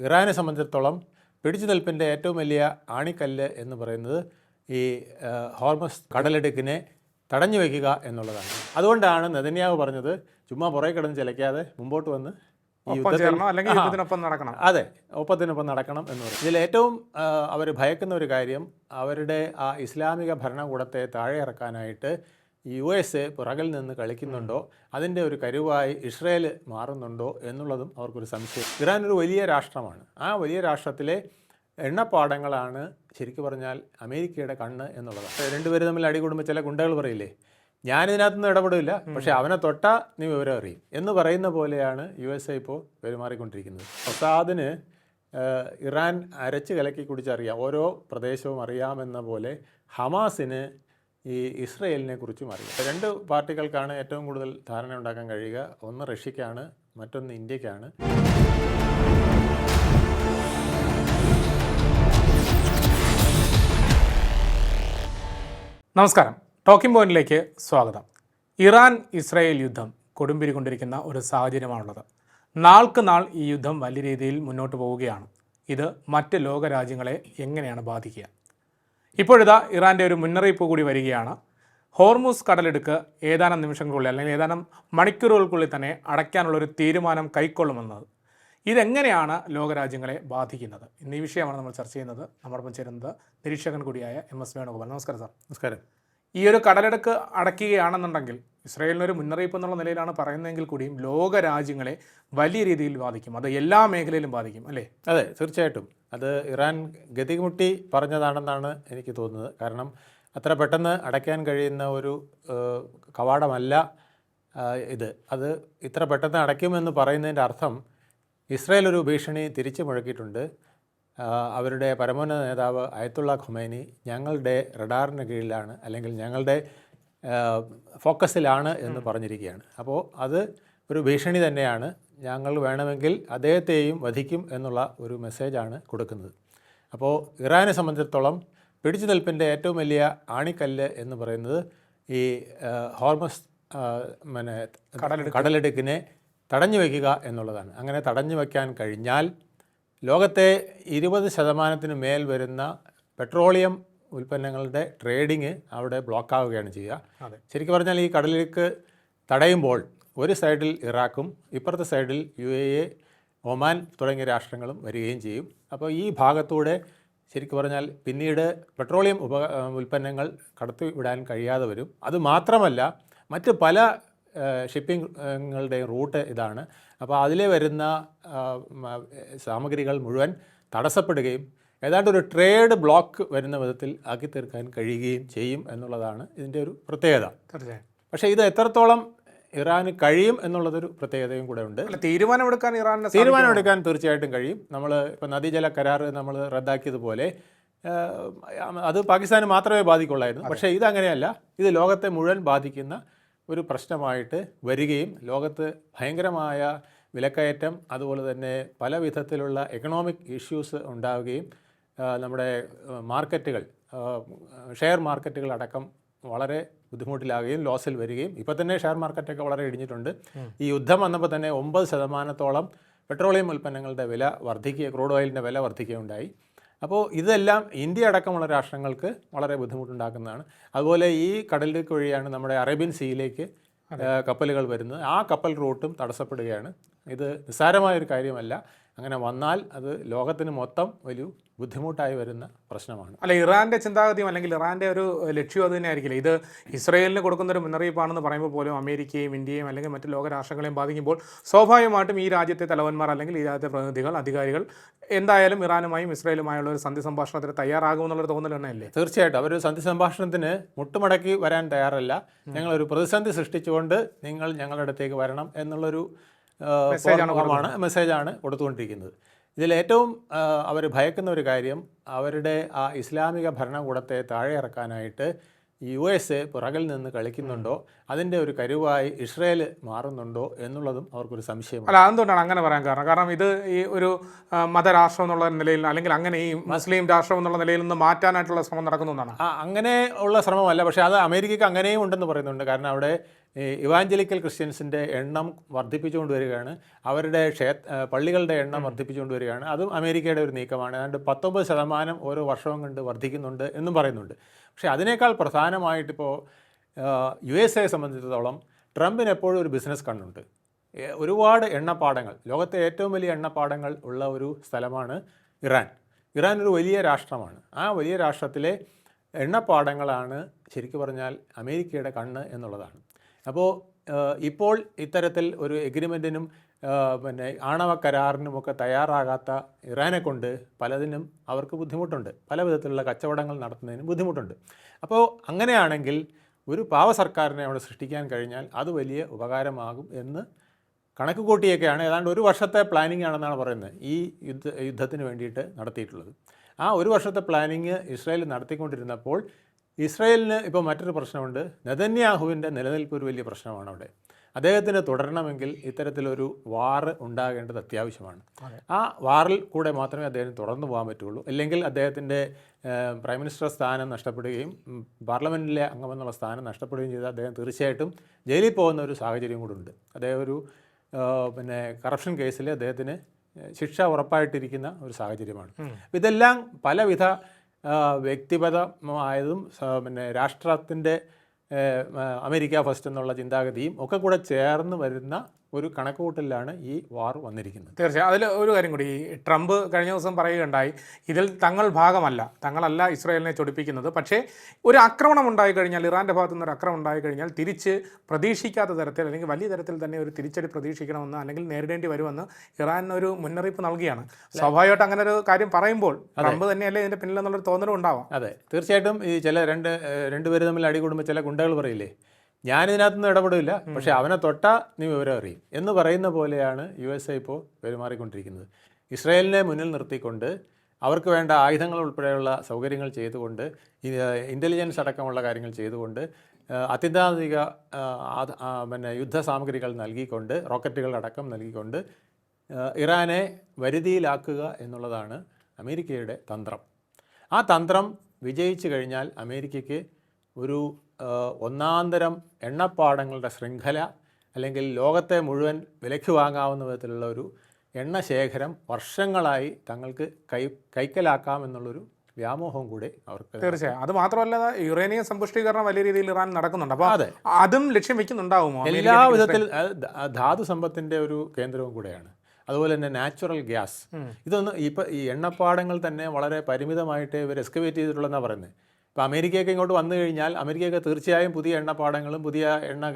ഇറാനെ സംബന്ധിച്ചിടത്തോളം പിടിച്ചു നിൽപ്പിന്റെ ഏറ്റവും വലിയ ആണിക്കല്ല് എന്ന് പറയുന്നത് ഈ ഹോർമസ് കടലിടുക്കിനെ തടഞ്ഞു വയ്ക്കുക എന്നുള്ളതാണ്. അതുകൊണ്ടാണ് നെതന്യാവ് പറഞ്ഞത് ചുമ്മാ പുറകെ കിടന്ന് ചിലയ്ക്കാതെ മുമ്പോട്ട് വന്ന് നടക്കണം. അതെ ഒപ്പത്തിനൊപ്പം നടക്കണം എന്ന് പറയും. ഇതിൽ ഏറ്റവും അവർ ഭയക്കുന്ന ഒരു കാര്യം അവരുടെ ആ ഇസ്ലാമിക ഭരണകൂടത്തെ താഴെ ഇറക്കാനായിട്ട് യു എസ് എ പുറകിൽ നിന്ന് കളിക്കുന്നുണ്ടോ? അതിന്റെ ഒരു കരുവായി ഇസ്രയേൽ മാറുന്നുണ്ടോ എന്നുള്ളതും അവർക്കൊരു സംശയം. ഇറാൻ ഒരു വലിയ രാഷ്ട്രമാണ്. ആ വലിയ രാഷ്ട്രത്തിലെ എണ്ണപ്പാടങ്ങളാണ് ശരിക്കു പറഞ്ഞാൽ അമേരിക്കയുടെ കണ്ണ് എന്നുള്ളതാണ് രണ്ടുപേരും തമ്മിൽ അടികൂടുമ്പോൾ ചില ഗുണ്ടകൾ പറയില്ലേ? ഞാനിതിനകത്തൊന്നും ഇടപെടില്ല. പക്ഷേ അവനെ തൊട്ടാ നീ വിവരം അറിയും. എന്ന് പറയുന്ന പോലെയാണ് യു എസ് എ ഇപ്പോൾ പെരുമാറിക്കൊണ്ടിരിക്കുന്നത്. മൊസാദിന് ഇറാൻ അരച്ച് കലക്കി കുടിച്ചറിയാം. ഓരോ പ്രദേശവും അറിയാമെന്ന പോലെ ഹമാസിന് ഈ ഇസ്രയേലിനെ കുറിച്ചും അറിയാം. രണ്ട് പാർട്ടികൾക്കാണ് ഏറ്റവും കൂടുതൽ ധാരണ ഉണ്ടാക്കാൻ കഴിയുക. ഒന്ന് റഷ്യക്കാണ് മറ്റൊന്ന് ഇന്ത്യക്കാണ്. നമസ്കാരം. ടോക്കിംഗ് പോയിന്റിലേക്ക് സ്വാഗതം. ഇറാൻ ഇസ്രായേൽ യുദ്ധം കൊടുമ്പിരി കൊണ്ടിരിക്കുന്ന ഒരു സാഹചര്യമാണുള്ളത്. നാൾക്ക് നാൾ ഈ യുദ്ധം വലിയ രീതിയിൽ മുന്നോട്ട് പോവുകയാണ്. ഇത് മറ്റ് ലോകരാജ്യങ്ങളെ എങ്ങനെയാണ് ബാധിക്കുക? ഇപ്പോഴിതാ ഇറാന്റെ ഒരു മുന്നറിയിപ്പ് കൂടി വരികയാണ്. ഹോർമൂസ് കടലെടുക്ക് ഏതാനും നിമിഷങ്ങൾക്കുള്ളിൽ അല്ലെങ്കിൽ ഏതാനും മണിക്കൂറുകൾക്കുള്ളിൽ തന്നെ അടയ്ക്കാനുള്ള ഒരു തീരുമാനം കൈക്കൊള്ളുമെന്നത്. ഇതെങ്ങനെയാണ് ലോകരാജ്യങ്ങളെ ബാധിക്കുന്നത്? ഇന്ന് ഈ വിഷയമാണ് നമ്മൾ ചർച്ച ചെയ്യുന്നത്. നമ്മോടൊപ്പം ചേരുന്നത് നിരീക്ഷകൻ കൂടിയായ എം എസ് വേണുഗോപാൽ. നമസ്കാരം സാർ. നമസ്കാരം. ഈ ഒരു കടലെടുക്ക് അടയ്ക്കുകയാണെന്നുണ്ടെങ്കിൽ ഇസ്രായേലിനൊരു മുന്നറിയിപ്പ് എന്നുള്ള നിലയിലാണ് പറയുന്നതെങ്കിൽ കൂടിയും ലോക രാജ്യങ്ങളെ വലിയ രീതിയിൽ ബാധിക്കും. അത് എല്ലാ മേഖലയിലും ബാധിക്കും അല്ലേ? അതെ തീർച്ചയായിട്ടും. അത് ഇറാൻ ഗതിമുട്ടി പറഞ്ഞതാണെന്നാണ് എനിക്ക് തോന്നുന്നത്. കാരണം അത്ര പെട്ടെന്ന് അടയ്ക്കാൻ കഴിയുന്ന ഒരു കവാടമല്ല ഇത്. അത് ഇത്ര പെട്ടെന്ന് അടയ്ക്കുമെന്ന് പറയുന്നതിന്റെ അർത്ഥം ഇസ്രായേൽ ഒരു ഭീഷണി തിരിച്ചു മുഴക്കിയിട്ടുണ്ട്. അവരുടെ പരമോന്നത നേതാവ് അയത്തുള്ള ഖുമൈനി ഞങ്ങളുടെ റഡാറിന് കീഴിലാണ്. അല്ലെങ്കിൽ ഞങ്ങളുടെ ഫോക്കസിലാണ് എന്ന് പറഞ്ഞിരിക്കുകയാണ്. അപ്പോൾ അത് ഒരു ഭീഷണി തന്നെയാണ്. ഞങ്ങൾ വേണമെങ്കിൽ അദ്ദേഹത്തെയും വധിക്കും എന്നുള്ള ഒരു മെസ്സേജാണ് കൊടുക്കുന്നത്. അപ്പോൾ ഇറാനെ സംബന്ധിച്ചിടത്തോളം പിടിച്ചു നിൽപ്പിന്റെ ഏറ്റവും വലിയ ആണിക്കല്ല് എന്ന് പറയുന്നത് ഈ ഹോർമസ് പിന്നെ കടലെടുക്കിനെ തടഞ്ഞു വയ്ക്കുക എന്നുള്ളതാണ്. അങ്ങനെ തടഞ്ഞു വയ്ക്കാൻ കഴിഞ്ഞാൽ ലോകത്തെ ഇരുപത് ശതമാനത്തിന് മേൽ വരുന്ന പെട്രോളിയം ഉൽപ്പന്നങ്ങളുടെ ട്രേഡിങ് അവിടെ ബ്ലോക്ക് ആവുകയാണ് ചെയ്യുക. ശരിക്കും പറഞ്ഞാൽ ഈ കടലിലേക്ക് തടയുമ്പോൾ ഒരു സൈഡിൽ ഇറാഖും ഇപ്പുറത്തെ സൈഡിൽ യു എ എ ഒമാൻ തുടങ്ങിയ രാഷ്ട്രങ്ങളും വരികയും ചെയ്യും. അപ്പോൾ ഈ ഭാഗത്തൂടെ ശരിക്കും പറഞ്ഞാൽ പിന്നീട് പെട്രോളിയം ഉപ ഉൽപ്പന്നങ്ങൾ കടത്തി വിടാൻ കഴിയാതെ വരും. അതുമാത്രമല്ല മറ്റ് പല ഷിപ്പിംഗുകളുടെയും റൂട്ട് ഇതാണ്. അപ്പോൾ അതിലെ വരുന്ന സാമഗ്രികൾ മുഴുവൻ തടസ്സപ്പെടുകയും ഏതാണ്ട് ഒരു ട്രേഡ് ബ്ലോക്ക് വരുന്ന വിധത്തിൽ ആക്കി തീർക്കാൻ കഴിയുകയും ചെയ്യും എന്നുള്ളതാണ് ഇതിന്റെ ഒരു പ്രത്യേകത. തീർച്ചയായും. പക്ഷേ ഇത് എത്രത്തോളം ഇറാന് കഴിയും എന്നുള്ളതൊരു പ്രത്യേകതയും കൂടെ ഉണ്ട്. തീരുമാനമെടുക്കാൻ ഇറാന് തീരുമാനമെടുക്കാൻ തീർച്ചയായിട്ടും കഴിയും. നമ്മൾ ഇപ്പോൾ നദീജല കരാർ നമ്മൾ റദ്ദാക്കിയതുപോലെ അത് പാകിസ്ഥാന് മാത്രമേ ബാധിക്കുള്ളായിരുന്നു. പക്ഷേ ഇതങ്ങനെയല്ല. ഇത് ലോകത്തെ മുഴുവൻ ബാധിക്കുന്ന ഒരു പ്രശ്നമായിട്ട് വരികയും ലോകത്ത് ഭയങ്കരമായ വിലക്കയറ്റം അതുപോലെ തന്നെ പല വിധത്തിലുള്ള എക്കണോമിക് ഇഷ്യൂസ് ഉണ്ടാവുകയും നമ്മുടെ മാർക്കറ്റുകൾ ഷെയർ മാർക്കറ്റുകൾ അടക്കം വളരെ ബുദ്ധിമുട്ടിലാകുകയും ലോസിൽ വരികയും ഇപ്പോൾ തന്നെ ഷെയർ മാർക്കറ്റൊക്കെ വളരെ ഇടിഞ്ഞിട്ടുണ്ട്. ഈ യുദ്ധം വന്നപ്പോൾ തന്നെ ഒമ്പത് ശതമാനത്തോളം പെട്രോളിയം ഉൽപ്പന്നങ്ങളുടെ വില വർദ്ധിക്കുക ക്രൂഡ് ഓയിലിന്റെ വില വർദ്ധിക്കുകയുണ്ടായി അപ്പോൾ ഇതെല്ലാം ഇന്ത്യ അടക്കമുള്ള രാഷ്ട്രങ്ങൾക്ക് വളരെ ബുദ്ധിമുട്ടുണ്ടാക്കുന്നതാണ്. അതുപോലെ ഈ കടലിലേക്ക് വഴിയാണ് നമ്മുടെ അറേബ്യൻ സീയിലേക്ക് കപ്പലുകൾ വരുന്നത്. ആ കപ്പൽ റൂട്ടും തടസ്സപ്പെടുകയാണ്. ഇത് നിസ്സാരമായൊരു കാര്യമല്ല. അങ്ങനെ വന്നാൽ അത് ലോകത്തിന് മൊത്തം ഒരു ബുദ്ധിമുട്ടായി വരുന്ന പ്രശ്നമാണ്. അല്ല ഇറാന്റെ ചിന്താഗതിയും അല്ലെങ്കിൽ ഇറാന്റെ ഒരു ലക്ഷ്യം അത് തന്നെ ആയിരിക്കില്ല ഇത് ഇസ്രയേലിന് കൊടുക്കുന്ന ഒരു മുന്നറിയിപ്പാണെന്ന് പറയുമ്പോൾ പോലും അമേരിക്കയും ഇന്ത്യയും അല്ലെങ്കിൽ മറ്റ് ലോകരാഷ്ട്രങ്ങളെയും ബാധിക്കുമ്പോൾ സ്വാഭാവികമായിട്ടും ഈ രാജ്യത്തെ തലവന്മാർ അല്ലെങ്കിൽ ഈ രാജ്യത്തെ പ്രതിനിധികൾ അധികാരികൾ എന്തായാലും ഇറാനുമായും ഇസ്രയേലുമായുള്ള ഒരു സന്ധി സംഭാഷണത്തിന് തയ്യാറാകുമെന്നുള്ളൊരു തോന്നൽ തന്നെയല്ലേ തീർച്ചയായിട്ടും. അവർ സന്ധി സംഭാഷണത്തിന് മുട്ടുമടക്കി വരാൻ തയ്യാറല്ല. ഞങ്ങളൊരു പ്രതിസന്ധി സൃഷ്ടിച്ചുകൊണ്ട് നിങ്ങൾ ഞങ്ങളുടെ അടുത്തേക്ക് വരണം എന്നുള്ളൊരു ഫോർമാണ് മെസ്സേജാണ് കൊടുത്തുകൊണ്ടിരിക്കുന്നത്. ഇതിൽ ഏറ്റവും അവർ ഭയക്കുന്ന ഒരു കാര്യം അവരുടെ ആ ഇസ്ലാമിക ഭരണകൂടത്തെ താഴെ ഇറക്കാനായിട്ട് യു എസ് എ പുറകിൽ നിന്ന് കളിക്കുന്നുണ്ടോ? അതിന്റെ ഒരു കരുവായി ഇസ്രയേൽ മാറുന്നുണ്ടോ എന്നുള്ളതും അവർക്കൊരു സംശയം അല്ല അതുകൊണ്ടാണ് അങ്ങനെ പറയാൻ കാരണം. കാരണം ഇത് ഈ ഒരു മതരാഷ്ട്രം എന്നുള്ള നിലയിൽ അല്ലെങ്കിൽ അങ്ങനെ ഈ മുസ്ലിം രാഷ്ട്രം എന്നുള്ള നിലയിൽ നിന്ന് മാറ്റാനായിട്ടുള്ള ശ്രമം നടക്കുന്നതാണ് ആ അങ്ങനെ ഉള്ള ശ്രമമല്ല. പക്ഷേ അത് അമേരിക്കയ്ക്ക് അങ്ങനെയും ഉണ്ടെന്ന് പറയുന്നുണ്ട്. കാരണം അവിടെ ഇവാഞ്ചലിക്കൽ ക്രിസ്ത്യൻസിന്റെ എണ്ണം വർദ്ധിപ്പിച്ചുകൊണ്ട് വരികയാണ്. അവരുടെ ക്ഷേ പള്ളികളുടെ എണ്ണം വർദ്ധിപ്പിച്ചുകൊണ്ട് വരികയാണ്. അതും അമേരിക്കയുടെ ഒരു നീക്കമാണ്. ഏതാണ്ട് പത്തൊമ്പത് ശതമാനം ഓരോ വർഷവും കണ്ട് വർദ്ധിക്കുന്നുണ്ട് എന്നും പറയുന്നുണ്ട്. പക്ഷേ അതിനേക്കാൾ പ്രധാനമായിട്ടിപ്പോൾ യു എസ് എയെ സംബന്ധിച്ചിടത്തോളം ട്രംപിന് എപ്പോഴും ഒരു ബിസിനസ് കണ്ണുണ്ട്. ഒരുപാട് എണ്ണപ്പാടങ്ങൾ ലോകത്തെ ഏറ്റവും വലിയ എണ്ണപ്പാടങ്ങൾ ഉള്ള ഒരു സ്ഥലമാണ് ഇറാൻ. ഇറാൻ ഒരു വലിയ രാഷ്ട്രമാണ്. ആ വലിയ രാഷ്ട്രത്തിലെ എണ്ണപ്പാടങ്ങളാണ് ശരിക്കു പറഞ്ഞാൽ അമേരിക്കയുടെ കണ്ണ് എന്നുള്ളതാണ്. അപ്പോൾ ഇപ്പോൾ ഇത്തരത്തിൽ ഒരു എഗ്രിമെന്റിനും പിന്നെ ആണവ കരാറിനുമൊക്കെ തയ്യാറാകാത്ത ഇറാനെ കൊണ്ട് പലതിനും അവർക്ക് ബുദ്ധിമുട്ടുണ്ട്. പല വിധത്തിലുള്ള കച്ചവടങ്ങൾ നടത്തുന്നതിനും ബുദ്ധിമുട്ടുണ്ട്. അപ്പോൾ അങ്ങനെയാണെങ്കിൽ ഒരു പാവ സർക്കാരിനെ അവിടെ സൃഷ്ടിക്കാൻ കഴിഞ്ഞാൽ അത് വലിയ ഉപകാരമാകും എന്ന് കണക്ക് കൂട്ടിയൊക്കെയാണ് ഏതാണ്ട് ഒരു വർഷത്തെ പ്ലാനിംഗ് ആണെന്നാണ് പറയുന്നത് ഈ യുദ്ധ യുദ്ധത്തിന് വേണ്ടിയിട്ട് നടത്തിയിട്ടുള്ളത്. ആ ഒരു വർഷത്തെ പ്ലാനിങ് ഇസ്രായേൽ നടത്തിക്കൊണ്ടിരുന്നപ്പോൾ ഇസ്രായേലിന് ഇപ്പോൾ മറ്റൊരു പ്രശ്നമുണ്ട്. നെതന്യാഹുവിന്റെ നിലനിൽപ്പ് ഒരു വലിയ പ്രശ്നമാണ് അവിടെ. അദ്ദേഹത്തിന് തുടരണമെങ്കിൽ ഇത്തരത്തിലൊരു വാറ് ഉണ്ടാകേണ്ടത് അത്യാവശ്യമാണ്. ആ വാറിൽ കൂടെ മാത്രമേ അദ്ദേഹത്തിന് തുടർന്നു പോകാൻ പറ്റുള്ളൂ. അല്ലെങ്കിൽ അദ്ദേഹത്തിന്റെ പ്രൈം മിനിസ്റ്റർ സ്ഥാനം നഷ്ടപ്പെടുകയും പാർലമെന്റിലെ അംഗമെന്നുള്ള സ്ഥാനം നഷ്ടപ്പെടുകയും ചെയ്താൽ അദ്ദേഹം തീർച്ചയായിട്ടും ജയിലിൽ പോകുന്ന ഒരു സാഹചര്യം കൂടെ ഉണ്ട്. അദ്ദേഹം ഒരു പിന്നെ കറപ്ഷൻ കേസിൽ അദ്ദേഹത്തിന് ശിക്ഷ ഉറപ്പായിട്ടിരിക്കുന്ന ഒരു സാഹചര്യമാണ്. ഇതെല്ലാം പലവിധ വ്യക്തിപരമായതും പിന്നെ രാഷ്ട്രത്തിന്റെ അമേരിക്ക ഫസ്റ്റ് എന്നുള്ള ചിന്താഗതിയും ഒക്കെ കൂടെ ചേർന്ന് വരുന്ന ഒരു കണക്കുകൂട്ടലിലാണ് ഈ വാർ വന്നിരിക്കുന്നത്. തീർച്ചയായും. അതിൽ ഒരു കാര്യം കൂടി. ഈ ട്രംപ് കഴിഞ്ഞ ദിവസം പറയുകയുണ്ടായി ഇതിൽ തങ്ങൾ ഭാഗമല്ല തങ്ങളല്ല ഇസ്രായേലിനെ ചൊടിപ്പിക്കുന്നത്. പക്ഷേ ഒരു ആക്രമണം ഉണ്ടായി കഴിഞ്ഞാൽ ഇറാന്റെ ഭാഗത്തു നിന്ന് ഒരു ആക്രമണം ഉണ്ടായി കഴിഞ്ഞാൽ തിരിച്ച് പ്രതീക്ഷിക്കാത്ത തരത്തിൽ അല്ലെങ്കിൽ വലിയ തരത്തിൽ തന്നെ ഒരു തിരിച്ചടി പ്രതീക്ഷിക്കണമെന്ന് അല്ലെങ്കിൽ നേരിടേണ്ടി വരുമെന്ന് ഇറാൻ ഒരു മുന്നറിയിപ്പ് നൽകിയാണ്. സ്വാഭാവികമായിട്ട് അങ്ങനെ ഒരു കാര്യം പറയുമ്പോൾ ട്രംപ് തന്നെയല്ലേ ഇതിന്റെ പിന്നിലെന്നുള്ളൊരു തോന്നലും ഉണ്ടാവാം. അതെ. തീർച്ചയായിട്ടും ഈ ചില രണ്ട് ഏഹ്, രണ്ടുപേര് തമ്മിൽ അടികൂടുമ്പോൾ ചില ഗുണ്ടകൾ പറയില്ലേ? ഞാനിതിനകത്തൊന്നും ഇടപെടില്ല പക്ഷേ അവനെ തൊട്ടാ നീ വിവരം അറിയും. എന്ന് പറയുന്ന പോലെയാണ് യു എസ് എ ഇപ്പോൾ പെരുമാറിക്കൊണ്ടിരിക്കുന്നത്. ഇസ്രയേലിനെ മുന്നിൽ നിർത്തിക്കൊണ്ട് അവർക്ക് വേണ്ട ആയുധങ്ങൾ ഉൾപ്പെടെയുള്ള സൗകര്യങ്ങൾ ചെയ്തുകൊണ്ട് ഇന്റലിജൻസ് അടക്കമുള്ള കാര്യങ്ങൾ ചെയ്തുകൊണ്ട് അത്യന്താധിക പിന്നെ യുദ്ധ സാമഗ്രികൾ നൽകിക്കൊണ്ട് റോക്കറ്റുകൾ അടക്കം നൽകിക്കൊണ്ട് ഇറാനെ വരുതിയിലാക്കുക എന്നുള്ളതാണ് അമേരിക്കയുടെ തന്ത്രം. ആ തന്ത്രം വിജയിച്ചു കഴിഞ്ഞാൽ അമേരിക്കയ്ക്ക് ഒരു ഒന്നാന്തരം എണ്ണപ്പാടങ്ങളുടെ ശൃംഖല അല്ലെങ്കിൽ ലോകത്തെ മുഴുവൻ വിലയ്ക്ക് വാങ്ങാവുന്ന വിധത്തിലുള്ള ഒരു എണ്ണശേഖരം വർഷങ്ങളായി തങ്ങൾക്ക് കൈ കൈക്കലാക്കാം എന്നുള്ളൊരു വ്യാമോഹം കൂടെ അവർക്ക് തീർച്ചയായും. അത് മാത്രമല്ല യുറേനിയം സമ്പുഷ്ടീകരണം വലിയ രീതിയിൽ ഇറാൻ നടക്കുന്നുണ്ട്. അപ്പോൾ അതെ. അതും ലക്ഷ്യം വെക്കുന്നുണ്ടാവുമോ? എല്ലാ വിധത്തിൽ ധാതു സമ്പത്തിന്റെ ഒരു കേന്ദ്രവും കൂടെയാണ്. അതുപോലെ തന്നെ നാച്ചുറൽ ഗ്യാസ്. ഇതൊന്നും ഇപ്പം ഈ എണ്ണപ്പാടങ്ങൾ തന്നെ വളരെ പരിമിതമായിട്ട് ഇവർ എക്സ്കവേറ്റ് ചെയ്തിട്ടുള്ളതെന്നാണ് പറയുന്നത് ഇപ്പോൾ അമേരിക്കയൊക്കെ ഇങ്ങോട്ട് വന്നു കഴിഞ്ഞാൽ അമേരിക്കയൊക്കെ തീർച്ചയായും പുതിയ എണ്ണപ്പാടങ്ങളും പുതിയ എണ്ണ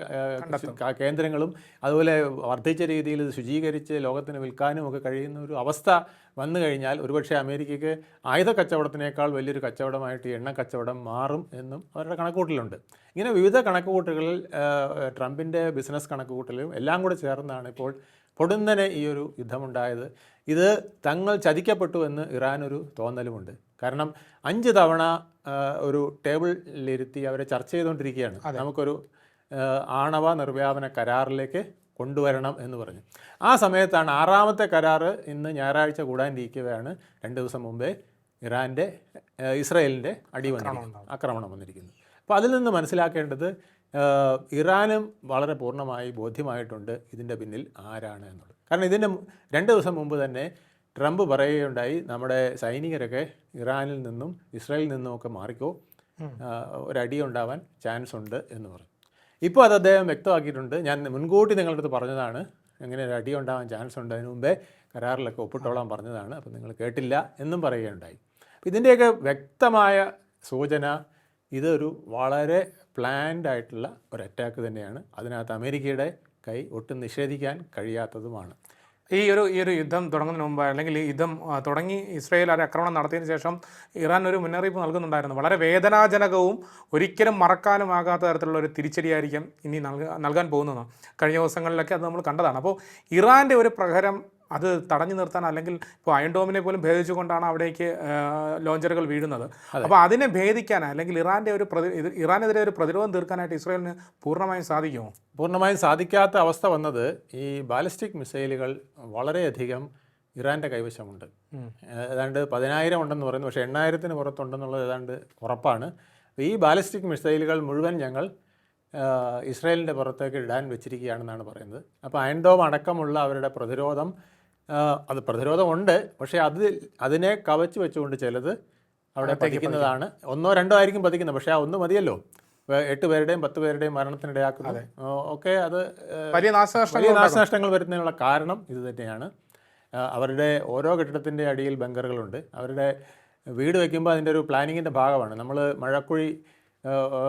കേന്ദ്രങ്ങളും അതുപോലെ വർദ്ധിച്ച രീതിയിൽ ഇത് ശുചീകരിച്ച് ലോകത്തിന് വിൽക്കാനും ഒക്കെ കഴിയുന്ന ഒരു അവസ്ഥ വന്നു കഴിഞ്ഞാൽ ഒരുപക്ഷെ അമേരിക്കയ്ക്ക് ആയുധ കച്ചവടത്തിനേക്കാൾ വലിയൊരു കച്ചവടമായിട്ട് എണ്ണ കച്ചവടം മാറും എന്നും അവരുടെ കണക്കുകൂട്ടലുണ്ട്. ഇങ്ങനെ വിവിധ കണക്കുകൂട്ടലുകളിൽ ഏഹ്, ട്രംപിന്റെ ബിസിനസ് കണക്കുകൂട്ടലും എല്ലാം കൂടെ ചേർന്നാണ് ഇപ്പോൾ പൊടുന്നനെ ഈ ഒരു യുദ്ധമുണ്ടായത്. ഇത് തങ്ങൾ ചതിക്കപ്പെട്ടു എന്ന് ഇറാൻ ഒരു തോന്നലുമുണ്ട്. കാരണം അഞ്ച് തവണ ഒരു ടേബിളിലിരുത്തി അവരെ ചർച്ച ചെയ്തുകൊണ്ടിരിക്കുകയാണ്. നമുക്കൊരു ആണവ നിർവ്യാപന കരാറിലേക്ക് കൊണ്ടുവരണം എന്ന് പറഞ്ഞു. ആ സമയത്താണ് ആറാമത്തെ കരാറ് ഇന്ന് ഞായറാഴ്ച കൂടാനിരിക്കുകയാണ്. രണ്ട് ദിവസം മുമ്പേ ഇറാന്റെ ഇസ്രയേലിന്റെ അടി വന്നിരിക്കുന്നത് ആക്രമണം വന്നിരിക്കുന്നത് അപ്പോൾ അതിൽ നിന്ന് മനസ്സിലാക്കേണ്ടത് ഇറാനും വളരെ പൂർണമായി ബോധ്യമായിട്ടുണ്ട് ഇതിന്റെ പിന്നിൽ ആരാണ് എന്നുള്ളത്. കാരണം ഇതിന്റെ രണ്ട് ദിവസം മുമ്പ് തന്നെ ട്രംപ് പറയുകയുണ്ടായി നമ്മുടെ സൈനികരൊക്കെ ഇറാനിൽ നിന്നും ഇസ്രായേലിൽ നിന്നും ഒക്കെ മാറിക്കോ. ഒരടി ഉണ്ടാവാൻ ചാൻസ് ഉണ്ട് എന്ന് പറഞ്ഞു. ഇപ്പോൾ അത് അദ്ദേഹം വ്യക്തമാക്കിയിട്ടുണ്ട്. ഞാൻ മുൻകൂട്ടി നിങ്ങളുടെ അടുത്ത് പറഞ്ഞതാണ് എങ്ങനെ ഒരു അടി ഉണ്ടാവാൻ ചാൻസ് ഉണ്ട്? അതിന് മുമ്പേ കരാറിലൊക്കെ ഒപ്പിട്ടോളാൻ പറഞ്ഞതാണ്. അപ്പോൾ നിങ്ങൾ കേട്ടില്ല എന്നും പറയുകയുണ്ടായി. ഇതിന്റെയൊക്കെ വ്യക്തമായ സൂചന ഇതൊരു വളരെ പ്ലാൻഡ് ആയിട്ടുള്ള ഒരു അറ്റാക്ക് തന്നെയാണ്. അതിനകത്ത് അമേരിക്കയുടെ കൈ ഒട്ടും നിഷേധിക്കാൻ കഴിയാത്തതുമാണ്. ഈ ഒരു ഈ ഒരു യുദ്ധം തുടങ്ങുന്നതിന് മുമ്പ് അല്ലെങ്കിൽ യുദ്ധം തുടങ്ങി ഇസ്രയേൽ ഒരു ആക്രമണം നടത്തിയതിന് ശേഷം ഇറാൻ ഒരു മുന്നറിയിപ്പ് നൽകുന്നുണ്ടായിരുന്നു. വളരെ വേദനാജനകവും ഒരിക്കലും മറക്കാനുമാകാത്ത തരത്തിലുള്ള ഒരു തിരിച്ചടിയായിരിക്കും ഇനി നൽകാൻ പോകുന്നത്. കഴിഞ്ഞ ദിവസങ്ങളിലൊക്കെ അത് നമ്മൾ കണ്ടതാണ്. അപ്പോൾ ഇറാന്റെ ഒരു പ്രഹരം അത് തടഞ്ഞു നിർത്താൻ അല്ലെങ്കിൽ ഇപ്പോൾ അയൺ ഡോമിനെ പോലും ഭേദിച്ചുകൊണ്ടാണ് അവിടേക്ക് ലോഞ്ചറുകൾ വീഴുന്നത്. അപ്പോൾ അതിനെ ഭേദിക്കാൻ അല്ലെങ്കിൽ ഇറാന്റെ ഒരു പ്രതി ഇറാനെതിരെ ഒരു പ്രതിരോധം തീർക്കാനായിട്ട് ഇസ്രയേലിന് പൂർണമായും സാധിക്കുമോ? പൂർണമായും സാധിക്കാത്ത അവസ്ഥ വന്നത് ഈ ബാലിസ്റ്റിക് മിസൈലുകൾ വളരെയധികം ഇറാന്റെ കൈവശമുണ്ട്. ഏതാണ്ട് പതിനായിരം ഉണ്ടെന്ന് പറയുന്നു. പക്ഷേ എണ്ണായിരത്തിന് പുറത്തുണ്ടെന്നുള്ളത് ഏതാണ്ട് ഉറപ്പാണ്. ഈ ബാലിസ്റ്റിക് മിസൈലുകൾ മുഴുവൻ ഞങ്ങൾ ഇസ്രായേലിന്റെ പുറത്തേക്ക് ഇടാൻ വെച്ചിരിക്കുകയാണെന്നാണ് പറയുന്നത്. അപ്പോൾ അയൻഡോം അടക്കമുള്ള അവരുടെ പ്രതിരോധം അത് പ്രതിരോധമുണ്ട് പക്ഷേ അത് അതിനെ കവച്ച് വെച്ചുകൊണ്ട് ചിലത് അവിടെ പതിക്കുന്നതാണ്. ഒന്നോ രണ്ടോ ആയിരിക്കും പതിക്കുന്നത്. പക്ഷേ ആ ഒന്ന് മതിയല്ലോ. എട്ട് പേരുടെയും പത്ത് പേരുടെയും മരണത്തിനിടയാക്കുന്നത് ഒക്കെ അത് വലിയ നാശനഷ്ടങ്ങൾ നാശനഷ്ടങ്ങൾ വരുന്നതിനുള്ള കാരണം ഇത് തന്നെയാണ്. അവരുടെ ഓരോ കെട്ടിടത്തിന്റെ അടിയിൽ ബങ്കറുകളുണ്ട് അവരുടെ വീട് വയ്ക്കുമ്പോൾ അതിന്റെ ഒരു പ്ലാനിങ്ങിന്റെ ഭാഗമാണ്. നമ്മൾ മഴക്കുഴി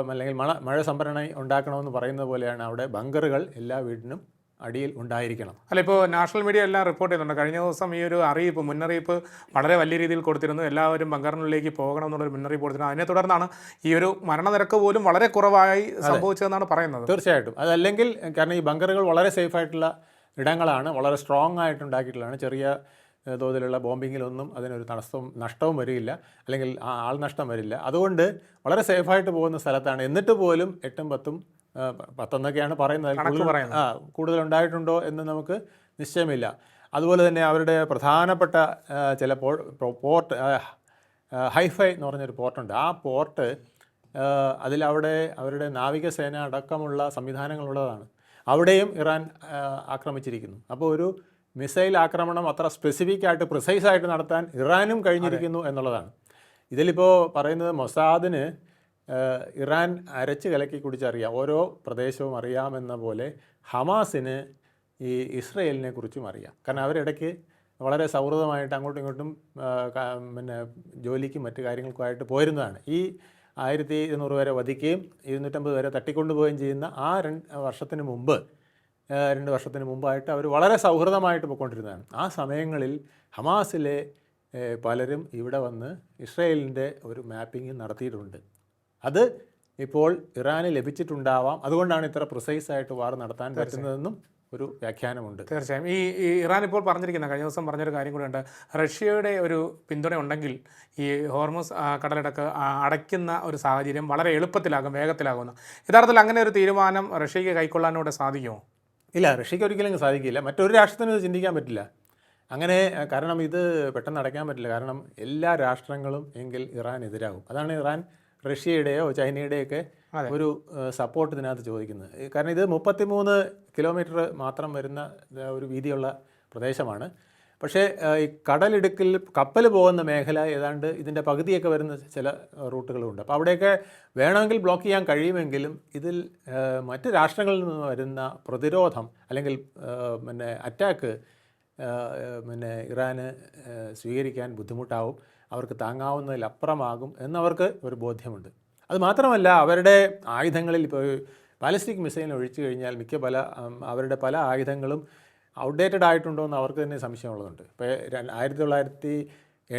അല്ലെങ്കിൽ മഴ മഴ സംഭരണി ഉണ്ടാക്കണമെന്ന് പറയുന്നത് പോലെയാണ് അവിടെ ബങ്കറുകൾ എല്ലാ വീടിനും അടിയിൽ ഉണ്ടായിരിക്കണം. അല്ല ഇപ്പോൾ നാഷണൽ മീഡിയ എല്ലാം റിപ്പോർട്ട് ചെയ്യുന്നുണ്ട്. കഴിഞ്ഞ ദിവസം ഈ ഒരു അറിയിപ്പ് മുന്നറിയിപ്പ് വളരെ വലിയ രീതിയിൽ കൊടുത്തിരുന്നു. എല്ലാവരും ബങ്കറിനുള്ളിലേക്ക് പോകണം എന്നുള്ളൊരു മുന്നറിയിപ്പ് കൊടുത്തിരുന്നു. അതിനെ തുടർന്നാണ് ഈ ഒരു മരണനിരക്ക് പോലും വളരെ കുറവായി സംഭവിച്ചതെന്നാണ് പറയുന്നത്. തീർച്ചയായിട്ടും. അതല്ലെങ്കിൽ കാരണം ഈ ബങ്കറുകൾ വളരെ സേഫ് ആയിട്ടുള്ള ഇടങ്ങളാണ് വളരെ സ്ട്രോങ് ആയിട്ട് ഉണ്ടാക്കിയിട്ടുള്ളതാണ് ചെറിയ തോതിലുള്ള ബോംബിങ്ങിലൊന്നും അതിനൊരു തടസ്സവും നഷ്ടവും വരില്ല. അല്ലെങ്കിൽ ആൾ നഷ്ടം വരില്ല. അതുകൊണ്ട് വളരെ സേഫായിട്ട് പോകുന്ന സ്ഥലത്താണ്. എന്നിട്ട് പോലും എട്ടും പത്തും പത്തെന്നൊക്കെയാണ് പറയുന്നത്. ആ കൂടുതൽ ഉണ്ടായിട്ടുണ്ടോ എന്ന് നമുക്ക് നിശ്ചയമില്ല. അതുപോലെ തന്നെ അവരുടെ പ്രധാനപ്പെട്ട ചില പോ പോർട്ട് ഹൈഫൈ എന്ന് പറഞ്ഞൊരു പോർട്ടുണ്ട്. ആ പോർട്ട് അതിലവിടെ അവരുടെ നാവികസേന അടക്കമുള്ള സംവിധാനങ്ങളുള്ളതാണ്. അവിടെയും ഇറാൻ ആക്രമിച്ചിരിക്കുന്നു. അപ്പോൾ ഒരു മിസൈൽ ആക്രമണം അത്ര സ്പെസിഫിക് ആയിട്ട് പ്രിസൈസ് ആയിട്ട് നടത്താൻ ഇറാനും കഴിഞ്ഞിരിക്കുന്നു എന്നുള്ളതാണ്. ഇതിലിപ്പോൾ പറയുന്നത് മൊസാദിന് ഇറാൻ അരച്ച് കലക്കി കുടിച്ചറിയാം. ഓരോ പ്രദേശവും അറിയാമെന്ന പോലെ ഹമാസിന് ഈ ഇസ്രയേലിനെ കുറിച്ചും അറിയാം. കാരണം അവരിടയ്ക്ക് വളരെ സൗഹൃദമായിട്ട് അങ്ങോട്ടും ഇങ്ങോട്ടും പിന്നെ ജോലിക്കും മറ്റു കാര്യങ്ങൾക്കുമായിട്ട് പോയിരുന്നതാണ്. ഈ ആയിരത്തി ഇരുന്നൂറ് വരെ വധിക്കുകയും ഇരുന്നൂറ്റമ്പത് വരെ തട്ടിക്കൊണ്ടുപോവുകയും ചെയ്യുന്ന ആ രണ്ട് വർഷത്തിന് മുമ്പ് രണ്ട് വർഷത്തിന് മുമ്പായിട്ട് അവർ വളരെ സൗഹൃദമായിട്ട് പോയിക്കൊണ്ടിരുന്നതാണ്. ആ സമയങ്ങളിൽ ഹമാസിലെ പലരും ഇവിടെ വന്ന് ഇസ്രയേലിന്റെ ഒരു മാപ്പിംഗ് നടത്തിയിട്ടുണ്ട്. അത് ഇപ്പോൾ ഇറാന് ലഭിച്ചിട്ടുണ്ടാവാം. അതുകൊണ്ടാണ് ഇത്ര പ്രിസൈസ് ആയിട്ട് വാർ നടത്താൻ പറ്റുന്നതെന്നും ഒരു വ്യാഖ്യാനമുണ്ട്. തീർച്ചയായും. ഈ ഈ ഇറാൻ ഇപ്പോൾ പറഞ്ഞിരിക്കുന്ന കഴിഞ്ഞ ദിവസം പറഞ്ഞൊരു കാര്യം കൂടിയുണ്ട്. റഷ്യയുടെ ഒരു പിന്തുണ ഉണ്ടെങ്കിൽ ഈ ഹോർമോസ് കടലിടക്ക് അടയ്ക്കുന്ന ഒരു സാഹചര്യം വളരെ എളുപ്പത്തിലാകും വേഗത്തിലാകുന്നു യഥാർത്ഥത്തിൽ അങ്ങനെ ഒരു തീരുമാനം റഷ്യയ്ക്ക് കൈക്കൊള്ളാനൂടെ സാധിക്കുമോ? ഇല്ല റഷ്യയ്ക്ക് ഒരിക്കലും സാധിക്കില്ല. മറ്റൊരു രാഷ്ട്രത്തിനും ഇത് ചിന്തിക്കാൻ പറ്റില്ല. അങ്ങനെ കാരണം ഇത് പെട്ടെന്ന് അടയ്ക്കാൻ പറ്റില്ല. കാരണം എല്ലാ രാഷ്ട്രങ്ങളും എങ്കിൽ ഇറാൻ എതിരാകും. അതാണ് ഇറാൻ റഷ്യയുടെയോ ചൈനയുടെയൊക്കെ. ഒരു സപ്പോർട്ട് ഇതിനകത്ത് ചോദിക്കുന്നത്. കാരണം ഇത് മുപ്പത്തിമൂന്ന് കിലോമീറ്റർ മാത്രം വരുന്ന ഒരു വീതിയുള്ള പ്രദേശമാണ്. പക്ഷേ ഈ കടലിടുക്കിൽ കപ്പൽ പോകുന്ന മേഖല ഏതാണ്ട് ഇതിന്റെ പകുതിയൊക്കെ വരുന്ന ചില റൂട്ടുകളുണ്ട്. അപ്പോൾ അവിടെയൊക്കെ വേണമെങ്കിൽ ബ്ലോക്ക് ചെയ്യാൻ കഴിയുമെങ്കിലും ഇതിൽ മറ്റ് രാഷ്ട്രങ്ങളിൽ നിന്ന് വരുന്ന പ്രതിരോധം അല്ലെങ്കിൽ പിന്നെ അറ്റാക്ക് പിന്നെ ഇറാന് സ്വീകരിക്കാൻ ബുദ്ധിമുട്ടാവും. അവർക്ക് താങ്ങാവുന്നതിലപ്പുറമാകും എന്നവർക്ക് ഒരു ബോധ്യമുണ്ട്. അത് മാത്രമല്ല അവരുടെ ആയുധങ്ങളിൽ ഇപ്പോൾ ബാലിസ്റ്റിക് മിസൈൽ ഒഴിച്ചു കഴിഞ്ഞാൽ മിക്ക പല അവരുടെ പല ആയുധങ്ങളും ഔട്ട്ഡേറ്റഡ് ആയിട്ടുണ്ടോ എന്ന് അവർക്ക് തന്നെ സംശയമുള്ളതുണ്ട്. ഇപ്പോൾ ആയിരത്തി തൊള്ളായിരത്തി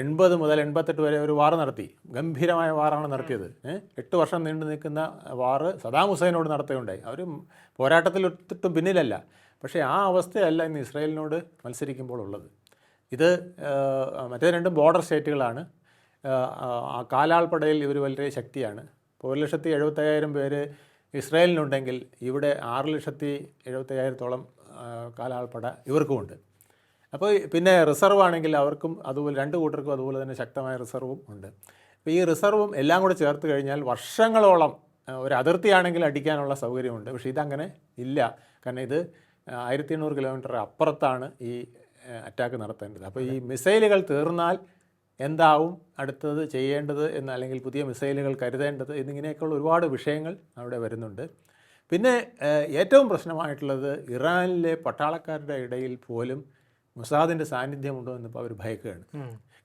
എൺപത് മുതൽ എൺപത്തെട്ട് വരെ ഒരു വാർ നടത്തി. ഗംഭീരമായ വാറാണ് നടത്തിയത്? എട്ട് വർഷം നീണ്ടു നിൽക്കുന്ന വാറ് സദാം ഹുസൈനോട് നടത്തുകയുണ്ടായി. അവർ പോരാട്ടത്തിൽ ഒത്തിട്ടും പിന്നിലല്ല. പക്ഷേ ആ അവസ്ഥയല്ല ഇന്ന് ഇസ്രായേലിനോട് മത്സരിക്കുമ്പോൾ ഉള്ളത്. ഇത് മറ്റേ രണ്ടും ബോർഡർ സ്റ്റേറ്റുകളാണ് കാലാൾപ്പടയിൽ ഇവർ വളരെ ശക്തിയാണ്. ഇപ്പോൾ ഒരു ലക്ഷത്തി എഴുപത്തയ്യായിരം പേര് ഇസ്രായേലിനുണ്ടെങ്കിൽ ഇവിടെ ആറ് ലക്ഷത്തി എഴുപത്തയ്യായിരത്തോളം കാലാൾപ്പട ഇവർക്കുമുണ്ട്. അപ്പോൾ പിന്നെ റിസർവ് ആണെങ്കിൽ അവർക്കും അതുപോലെ രണ്ട് കൂട്ടർക്കും അതുപോലെ തന്നെ ശക്തമായ റിസർവും ഉണ്ട്. അപ്പോൾ ഈ റിസർവും എല്ലാം കൂടെ ചേർത്ത് കഴിഞ്ഞാൽ വർഷങ്ങളോളം ഒരു അതിർത്തിയാണെങ്കിൽ അടിക്കാനുള്ള സൗകര്യമുണ്ട്. പക്ഷേ ഇതങ്ങനെ ഇല്ല. കാരണം ഇത് ആയിരത്തി എണ്ണൂറ് കിലോമീറ്റർ അപ്പുറത്താണ് ഈ അറ്റാക്ക് നടത്തേണ്ടത്. അപ്പോൾ ഈ മിസൈലുകൾ തീർന്നാൽ എന്താവും? അടുത്തത് ചെയ്യേണ്ടത് എന്ന് അല്ലെങ്കിൽ പുതിയ മിസൈലുകൾ കരുതേണ്ടത് എന്നിങ്ങനെയൊക്കെയുള്ള ഒരുപാട് വിഷയങ്ങൾ അവിടെ വരുന്നുണ്ട്. പിന്നെ ഏറ്റവും പ്രശ്നമായിട്ടുള്ളത് ഇറാനിലെ പട്ടാളക്കാരുടെ ഇടയിൽ പോലും മുസാദിന്റെ സാന്നിധ്യമുണ്ടോ എന്നിപ്പോൾ അവർ ഭയക്കുകയാണ്.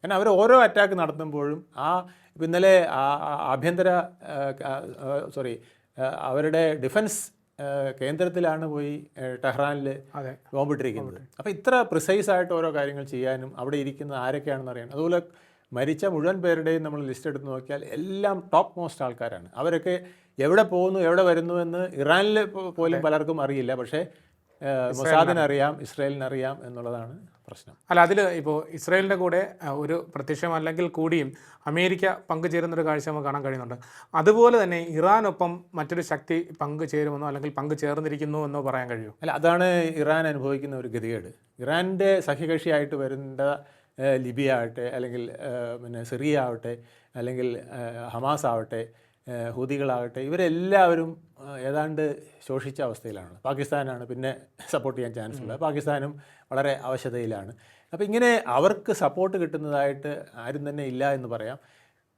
കാരണം അവർ ഓരോ അറ്റാക്ക് നടത്തുമ്പോഴും ആ ഇന്നലെ ആഭ്യന്തര സോറി അവരുടെ ഡിഫൻസ് കേന്ദ്രത്തിലാണ് പോയി ടെഹ്റാനിൽ ബോംബിട്ടിരിക്കുന്നത്. അപ്പോൾ ഇത്ര പ്രിസൈസ് ആയിട്ട് ഓരോ കാര്യങ്ങൾ ചെയ്യാനും അവിടെ ഇരിക്കുന്ന ആരൊക്കെയാണെന്ന് അറിയാൻ അതുപോലെ മരിച്ച മുഴുവൻ പേരുടെയും നമ്മൾ ലിസ്റ്റ് എടുത്ത് നോക്കിയാൽ എല്ലാം ടോപ്പ് മോസ്റ്റ് ആൾക്കാരാണ്. അവരൊക്കെ എവിടെ പോകുന്നു എവിടെ വരുന്നു എന്ന് ഇറാനിൽ പോലും പലർക്കും അറിയില്ല. പക്ഷേ മൊസാദിനറിയാം ഇസ്രയേലിനറിയാം എന്നുള്ളതാണ് പ്രശ്നം. അല്ല അതിൽ ഇപ്പോൾ ഇസ്രയേലിന്റെ കൂടെ ഒരു ഒരു പ്രത്യക്ഷമല്ലെങ്കിൽ കൂടിയും അമേരിക്ക പങ്കുചേരുന്നൊരു കാഴ്ച നമുക്ക് കാണാൻ കഴിയുന്നുണ്ട്. അതുപോലെ തന്നെ ഇറാനൊപ്പം മറ്റൊരു ശക്തി പങ്കുചേരുമെന്നോ അല്ലെങ്കിൽ പങ്കു ചേർന്നിരിക്കുന്നു എന്നോ പറയാൻ കഴിയും അല്ല അതാണ് ഇറാൻ അനുഭവിക്കുന്ന ഒരു ഗതികേട്. ഇറാന്റെ സഖ്യകക്ഷിയായിട്ട് വരുന്ന ഏഹ്, ലിബിയ ആവട്ടെ അല്ലെങ്കിൽ പിന്നെ സിറിയ ആവട്ടെ അല്ലെങ്കിൽ ഹമാസ് ആവട്ടെ ഹൂതികളാകട്ടെ ഇവരെല്ലാവരും ഏതാണ്ട് ശോഷിച്ച അവസ്ഥയിലാണ്. പാകിസ്ഥാനാണ് പിന്നെ സപ്പോർട്ട് ചെയ്യാൻ ചാൻസ് ഉള്ളത്. പാകിസ്ഥാനും വളരെ അവശതയിലാണ്. അപ്പോൾ ഇങ്ങനെ അവർക്ക് സപ്പോർട്ട് കിട്ടുന്നതായിട്ട് ആരും തന്നെ ഇല്ല എന്ന് പറയാം.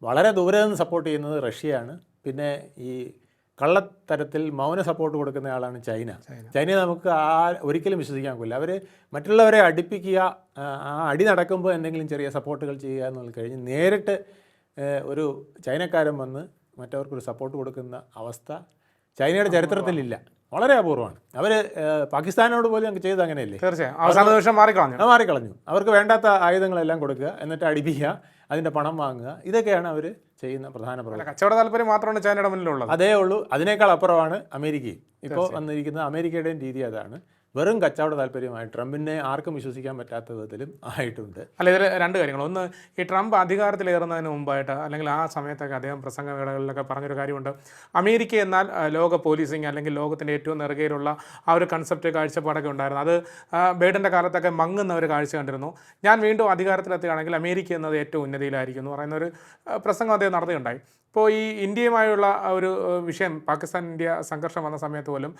വളരെ ദൂരെ നിന്ന് സപ്പോർട്ട് ചെയ്യുന്നത് റഷ്യയാണ്. പിന്നെ ഈ കള്ളത്തരത്തിൽ മൗന സപ്പോർട്ട് കൊടുക്കുന്ന ആളാണ് ചൈന. ചൈനയെ നമുക്ക് ആ ഒരിക്കലും വിശ്വസിക്കാൻ പോകില്ല അവർ മറ്റുള്ളവരെ അടുപ്പിക്കുക ആ, ആ അടി നടക്കുമ്പോൾ എന്തെങ്കിലും ചെറിയ സപ്പോർട്ടുകൾ ചെയ്യുക എന്നുള്ളത് കഴിഞ്ഞ് നേരിട്ട് ഒരു ചൈനക്കാരൻ വന്ന് മറ്റവർക്കൊരു സപ്പോർട്ട് കൊടുക്കുന്ന അവസ്ഥ ചൈനയുടെ ചരിത്രത്തിലില്ല. വളരെ അപൂർവമാണ്. അവർ പാകിസ്ഥാനോട് പോലും അങ്ങ് ചെയ്തത് അങ്ങനെയല്ലേ? തീർച്ചയായും. അവസാന നിമിഷം മാറിക്കളഞ്ഞു. മാറിക്കളഞ്ഞു. അവർക്ക് വേണ്ടാത്ത ആയുധങ്ങളെല്ലാം കൊടുക്കുക എന്നിട്ട് അടിപ്പിക്കുക അതിന്റെ പണം വാങ്ങുക ഇതൊക്കെയാണ് അവർ ചെയ്യുന്ന പ്രധാന പ്രവർത്തനം. കച്ചവട താല്പര്യം മാത്രമാണ് ചൈനയുടെ മുന്നിലുള്ളത്. അതേ ഉള്ളൂ. അതിനേക്കാൾ അപ്പുറമാണ് അമേരിക്കയും. ഇപ്പോൾ വന്നിരിക്കുന്ന അമേരിക്കയുടെയും രീതി അതാണ്. വെറും കച്ചവട താല്പര്യമായി ട്രംപിനെ ആർക്കും വിശ്വസിക്കാൻ പറ്റാത്ത വിധത്തിലും ആയിട്ടുണ്ട്. അല്ല ഇതിൽ രണ്ട് കാര്യങ്ങൾ. ഒന്ന് ഈ ട്രംപ് അധികാരത്തിലേറുന്നതിന് മുമ്പായിട്ട് അല്ലെങ്കിൽ ആ സമയത്തൊക്കെ അദ്ദേഹം പ്രസംഗവേളകളിലൊക്കെ പറഞ്ഞൊരു കാര്യമുണ്ട്. അമേരിക്ക എന്നാൽ ലോക പോലീസിങ് അല്ലെങ്കിൽ ലോകത്തിന്റെ ഏറ്റവും നെറുകയിലുള്ള ആ ഒരു കൺസെപ്റ്റ് കാഴ്ചപ്പാടൊക്കെ ഉണ്ടായിരുന്നു. അത് ബൈഡന്റെ കാലത്തൊക്കെ മങ്ങുന്ന ഒരു കാഴ്ച കണ്ടിരുന്നു. ഞാൻ വീണ്ടും അധികാരത്തിലെത്തുകയാണെങ്കിൽ അമേരിക്ക എന്നത് ഏറ്റവും ഉന്നതിയിലായിരിക്കും എന്ന് പറയുന്ന ഒരു പ്രസംഗം അദ്ദേഹം നടത്തുകയുണ്ടായി. ഇപ്പോൾ ഈ ഇന്ത്യയുമായുള്ള ഒരു വിഷയം പാകിസ്ഥാൻ ഇന്ത്യ സംഘർഷം വന്ന സമയത്ത് പോലും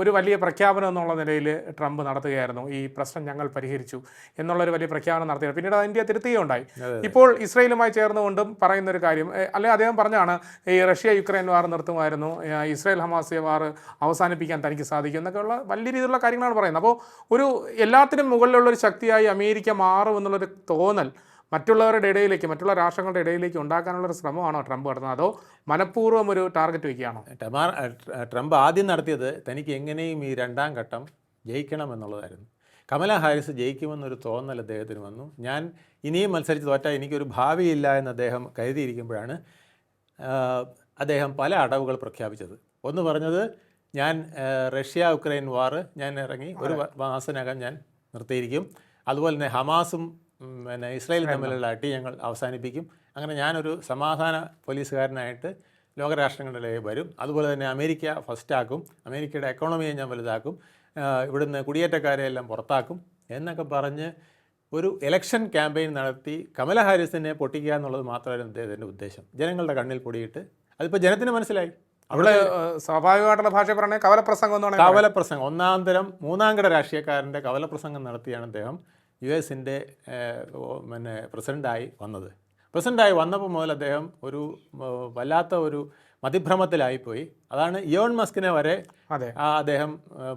ഒരു വലിയ പ്രഖ്യാപനം എന്നുള്ള നിലയിൽ ട്രംപ് നടത്തുകയായിരുന്നു. ഈ പ്രശ്നം ഞങ്ങൾ പരിഹരിച്ചു എന്നുള്ളൊരു വലിയ പ്രഖ്യാപനം നടത്തിയത് പിന്നീട് അത് ഇന്ത്യ തിരുത്തുകയുണ്ടായി ഇപ്പോൾ ഇസ്രയേലുമായി ചേർന്നുകൊണ്ടും പറയുന്ന ഒരു കാര്യം അല്ലെ അദ്ദേഹം പറഞ്ഞാണ് ഈ റഷ്യ യുക്രൈൻ വാർ നിർത്തുമായിരുന്നു ഇസ്രയേൽ ഇസ്രായേൽ ഹമാസ് വാർ അവസാനിപ്പിക്കാൻ തനിക്ക് സാധിക്കും എന്നൊക്കെയുള്ള വലിയ രീതിയിലുള്ള കാര്യങ്ങളാണ് പറയുന്നത്. അപ്പോൾ ഒരു എല്ലാത്തിനും മുകളിലുള്ള ഒരു ശക്തിയായി അമേരിക്ക മാറും എന്നുള്ളൊരു തോന്നൽ മറ്റുള്ളവരുടെ ഇടയിലേക്ക് മറ്റുള്ള രാഷ്ട്രങ്ങളുടെ ഇടയിലേക്ക് ഉണ്ടാക്കാനുള്ളൊരു ശ്രമമാണോ ട്രംപ് നടത്തുന്നത്? അതോ മനഃപൂർവം ഒരു ടാർഗറ്റ് വയ്ക്കുകയാണോ? ട്രംപ് ആദ്യം നടത്തിയത് തനിക്ക് എങ്ങനെയും ഈ രണ്ടാം ഘട്ടം ജയിക്കണം എന്നുള്ളതായിരുന്നു. കമല ഹാരിസ് ജയിക്കുമെന്നൊരു തോന്നൽ അദ്ദേഹത്തിന് വന്നു. ഞാൻ ഇനിയും മത്സരിച്ച് തോറ്റാൽ എനിക്കൊരു ഭാവിയില്ല എന്ന് അദ്ദേഹം കരുതിയിരിക്കുമ്പോഴാണ് അദ്ദേഹം പല അടവുകൾ പ്രഖ്യാപിച്ചത്. ഒന്ന് പറഞ്ഞത് ഞാൻ റഷ്യ ഉക്രൈൻ വാർ ഞാൻ ഇറങ്ങി ഒരു മാസത്തിനകം ഞാൻ നിർത്തിയിരിക്കും. അതുപോലെ തന്നെ ഹമാസും പിന്നെ ഇസ്രായേൽ തമ്മിലുള്ള അടി ഞങ്ങൾ അവസാനിപ്പിക്കും. അങ്ങനെ ഞാനൊരു സമാധാന പോലീസുകാരനായിട്ട് ലോകരാഷ്ട്രങ്ങളിലേക്ക് വരും. അതുപോലെ തന്നെ അമേരിക്ക ഫസ്റ്റാക്കും. അമേരിക്കയുടെ എക്കോണമിയെ ഞാൻ വലുതാക്കും. ഇവിടുന്ന് കുടിയേറ്റക്കാരെ എല്ലാം പുറത്താക്കും എന്നൊക്കെ പറഞ്ഞ് ഒരു ഇലക്ഷൻ ക്യാമ്പയിൻ നടത്തി കമല ഹാരിസിനെ പൊട്ടിക്കുക എന്നുള്ളത് മാത്രമായിരുന്നു അദ്ദേഹത്തിന്റെ ഉദ്ദേശം. ജനങ്ങളുടെ കണ്ണിൽ പൊടിയിട്ട്. അതിപ്പോൾ ജനത്തിന് മനസ്സിലായി. അവിടെ സ്വാഭാവികമായിട്ടുള്ള ഭാഷ പറഞ്ഞ കവലപ്രസംഗം കവലപ്രസംഗം. ഒന്നാം തരം മൂന്നാം കിട രാഷ്ട്രീയക്കാരന്റെ കവലപ്രസംഗം നടത്തിയാണ് അദ്ദേഹം. യു എസിന്റെ പിന്നെ പ്രസിഡന്റായി വന്നത്. പ്രസിഡന്റായി വന്നപ്പോൾ മുതൽ അദ്ദേഹം ഒരു വല്ലാത്ത ഒരു മതിഭ്രമത്തിലായിപ്പോയി. അതാണ് യോൺ മസ്കിനെ വരെ അദ്ദേഹം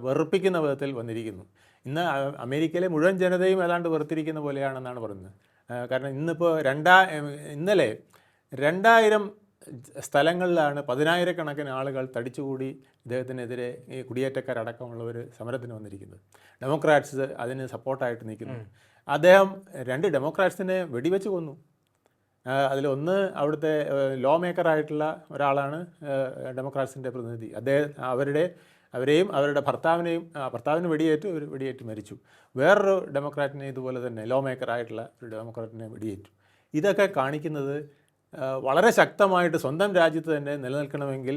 വെറുപ്പിക്കുന്ന വിധത്തിൽ വന്നിരിക്കുന്നു. ഇന്ന് അമേരിക്കയിലെ മുഴുവൻ ജനതയും ഏതാണ്ട് വെറുത്തിരിക്കുന്ന പോലെയാണെന്നാണ് പറയുന്നത്. കാരണം ഇന്നിപ്പോൾ രണ്ടാ ഇന്നലെ രണ്ടായിരം സ്ഥലങ്ങളിലാണ് പതിനായിരക്കണക്കിന് ആളുകൾ തടിച്ചുകൂടി ഇദ്ദേഹത്തിനെതിരെ ഈ കുടിയേറ്റക്കാരടക്കമുള്ളവർ സമരത്തിന് വന്നിരിക്കുന്നത്. ഡെമോക്രാറ്റ്സ് അതിന് സപ്പോർട്ടായിട്ട് നിൽക്കുന്നു. അദ്ദേഹം രണ്ട് ഡെമോക്രാറ്റ്സിനെ വെടിവെച്ച് കൊന്നു. അതിലൊന്ന് അവിടുത്തെ ലോ മേക്കറായിട്ടുള്ള ഒരാളാണ് ഡെമോക്രാറ്റ്സിന്റെ പ്രതിനിധി. അദ്ദേഹം അവരുടെ അവരെയും അവരുടെ ഭർത്താവിനെയും ഭർത്താവിന് വെടിയേറ്റ് ഒരു വെടിയേറ്റ് മരിച്ചു. വേറൊരു ഡെമോക്രാറ്റിനെ ഇതുപോലെ തന്നെ ലോ മേക്കറായിട്ടുള്ള ഒരു ഡെമോക്രാറ്റിനെ വെടിയേറ്റു. ഇതൊക്കെ കാണിക്കുന്നത് വളരെ ശക്തമായിട്ട് സ്വന്തം രാജ്യത്ത് തന്നെ നിലനിൽക്കണമെങ്കിൽ